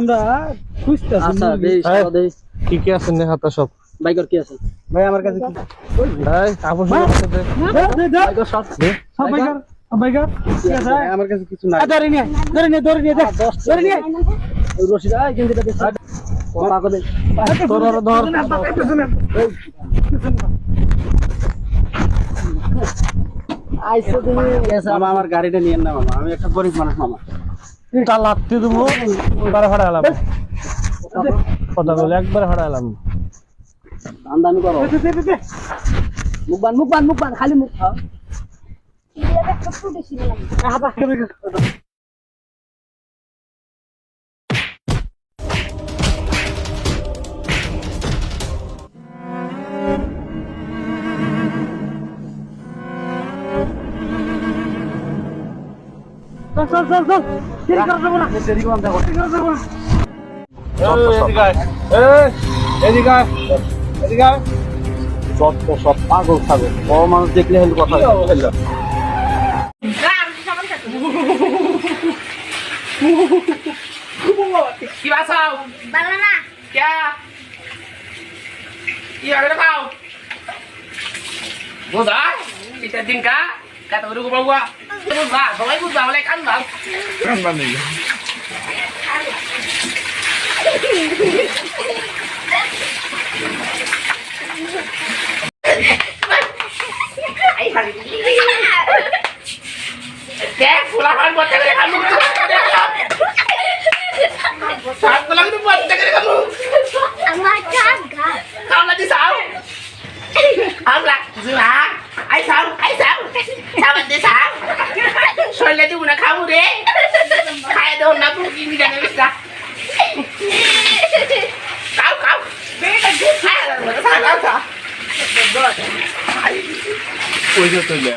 আমরা খুঁজতেছি আচ্ছা সব কি কি আছে নেহাতা সব। বাইকর কি আছে? ভাই আমার কাছে কি? এই আপোষ করতে বাইকর সব। সবাই কর সবাই কর আছে আমার কাছে কিছু নাই। আদারি নিয়ে ধরে নিয়ে ধরে নিয়ে ধরে নিয়ে রশিদ আই কিন্তু এটা দেখ কথা কবে? তোর আর ধর। আইসো তুমি মামা আমার গাড়িটা নিয়েন না মামা। আমি একটা গরিব মানুষ মামা। তা লাত্তি দেবো একবারে হারালাম কথা বলে একবারে হারালাম। দামি করো। মুখ বান মুখ বান মুখ বান খালি মুখ খাও চল চল চল চল। দেরি করা যাবে না। দেরি করা যাবে না। যত সব পাগল ছাগল বড় মানুষ দেখলে হেন কথা কি বাসাও ভালো না ক্যা কি আগে খাও বুঝা এটা দিন কা কাটা করে গোপাল বুঝা সবাই বুঝা বলে কান ভালো কান ভালো ไอ้หันแกกูละหันหมดจะเลยหันมึงสามกูละหันหดจะเลยหันมึงอามาจ้างกันคำละที่สามคำละสุดาไอ้สามไอสามสามวันที่สามช่วยเลยดูนะครับมึเดิใครโดนนับลูกยิงยังเงไม่ทรา খাও খাও। হ্যাঁ। ওই যে